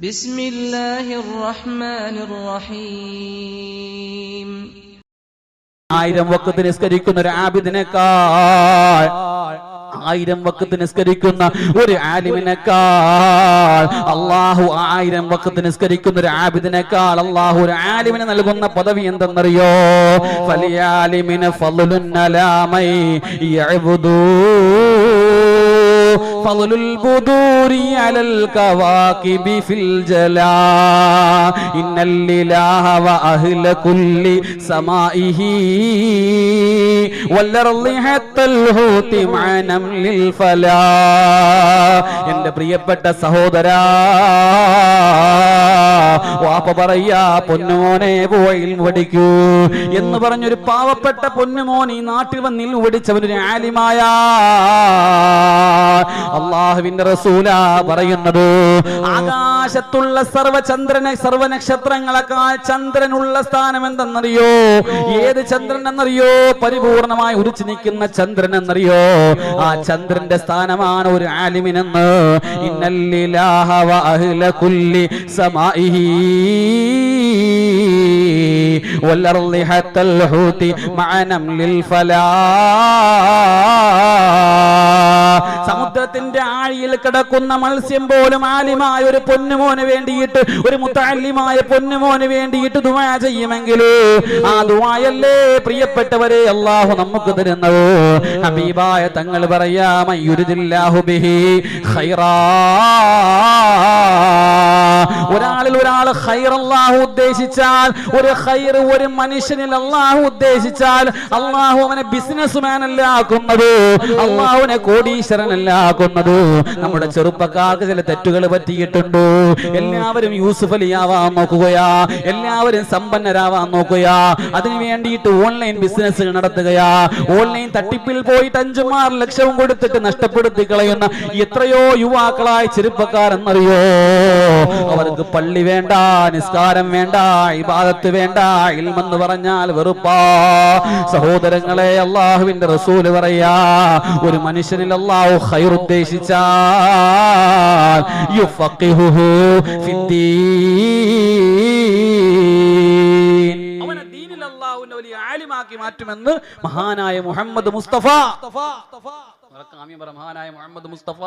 بسم الله الرحمن الرحيم ആയിരം വക്കത്ത് നിസ്കരിക്കുന്ന ഒരു ആബിദിനേക്കാൾ ആയിരം വക്കത്ത് നിസ്കരിക്കുന്ന ഒരു ആലിമിനേക്കാൾ അള്ളാഹു ആയിരം വക്കത്ത് നിസ്കരിക്കുന്ന ഒരു ആബിദിനേക്കാൾ അള്ളാഹു ഒരു ആലിമിന് നൽകുന്ന പദവി എന്തെന്നറിയോ ഫലിയാലിമിന് ഫളുലുൻ അലാമൈ ഫളലുൽ ബുദൂരി അലൽ കവാകിബി ഫിൽ ജലാ. ഇന്നൽ ഇലാഹ വ അഹ്ല കുല്ലി സമാഇഹി. വല്ലർളി ഹത്തൽ ഹൂതി മനം ലിൽ പ്രിയപ്പെട്ട സഹോദരാ വാപ്പ പറയാ പൊന്നുമോനെ പോയിൽ പഠിക്കൂ എന്ന് പറഞ്ഞൊരു പാവപ്പെട്ട പൊന്നുമോൻ ഈ നാട്ടിൽ വന്നിൽ പഠിച്ചവനൊരു ആലിമായ. അള്ളാഹുവിന്റെ റസൂല പറയുന്നത് ആകാശത്തുള്ള സർവചന്ദ്രനെ സർവനക്ഷത്രങ്ങളെക്കാൾ ചന്ദ്രനുള്ള സ്ഥാനം എന്തെന്നറിയോ ഏത് ചന്ദ്രൻ എന്നറിയോ പരിപൂർണമായി ഉരിച്ചു നിൽക്കുന്ന ചന്ദ്രൻ എന്നറിയോ ആ ചന്ദ്രന്റെ സ്ഥാനമാണ് ഒരു ആലിമിനെന്ന് ഇന്നല്ലിലാഹ വ അഹ്ല കുല്ലി സമാഇഹി والأرض حتى الحوت مع نمل الفلا സമുദ്രത്തിന്റെ ആഴിയിൽ കിടക്കുന്ന മത്സ്യം പോലും ആലിമായ ഒരു പൊന്നുമോന് വേണ്ടിയിട്ട് ഒരു മുത്താലിമായ പൊന്നുമോന് വേണ്ടിയിട്ട് ദുവാ ചെയ്യുമെങ്കിലോ ആ ദുവായല്ലേ പ്രിയപ്പെട്ടവരെ അള്ളാഹു നമുക്ക് തരുന്നത്. ഹബീബായ തങ്ങൾ പറയാമയുരുദില്ലാഹു ബിഹി ഖൈറാ. ഒരാളിൽ ഒരാൾ ഖൈർ അല്ലാഹു ഉദ്ദേശിച്ചാൽ ഒരു ഹൈർ ഒരു മനുഷ്യനിൽ അള്ളാഹു ഉദ്ദേശിച്ചാൽ അള്ളാഹു അവനെ ബിസിനസ്മാൻ അല്ല ആക്കുന്നത് അള്ളാഹുവിനെ കോടീശ്വരനല്ല ആക്കുന്നത്. നമ്മുടെ ചെറുപ്പക്കാർക്ക് ചില തെറ്റുകൾ പറ്റിയിട്ടുണ്ട്. എല്ലാവരും യൂസുഫ് അലിയാവാൻ നോക്കുകയാ എല്ലാവരും സമ്പന്നരാവാൻ നോക്കുകയാ. അതിനു വേണ്ടിയിട്ട് ഓൺലൈൻ ബിസിനസ് നടത്തുകയാ. ഓൺലൈൻ തട്ടിപ്പിൽ പോയിട്ട് അഞ്ചും ആറ് ലക്ഷവും കൊടുത്തിട്ട് നഷ്ടപ്പെടുത്തി കളയുന്ന എത്രയോ യുവാക്കളായ ചെറുപ്പക്കാരെന്നറിയോ? അവർക്ക് പള്ളി വേണ്ട നിസ്കാരം വേണ്ട ഇബാദത്ത് വേണ്ട ഇൽമെന്ന് പറഞ്ഞാൽ വെറുപ്പാ. സഹോദരങ്ങളെ അള്ളാഹുവിന്റെ റസൂൽ പറയാ ഒരു മനുഷ്യനിൽ അള്ളാഹു ഹൈർ ഉദ്ദേശിച്ചാൽ വലിയ ആലിമാക്കി മാറ്റുമെന്ന് മഹാനായ മുഹമ്മദ് മുസ്തഫ. മഹാനായ മുഹമ്മദ് മുസ്തഫ.